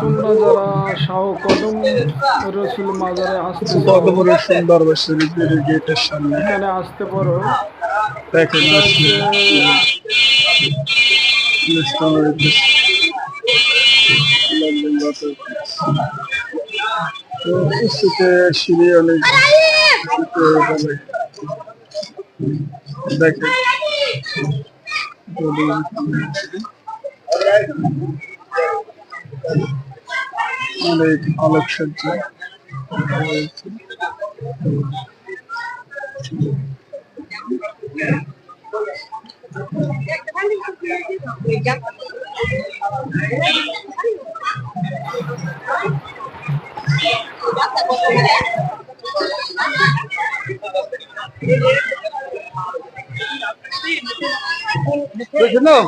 তোমরা যারা শাহ কদম রসুল মাজারে আসতে বড় সুন্দর শরীফের গেটের সামনে। এখানে আসতে পারো। দেখেন সিঁড়ি অনেক দেখেন। অনেক আলোকসজ্জা রয়েছে। Susunod.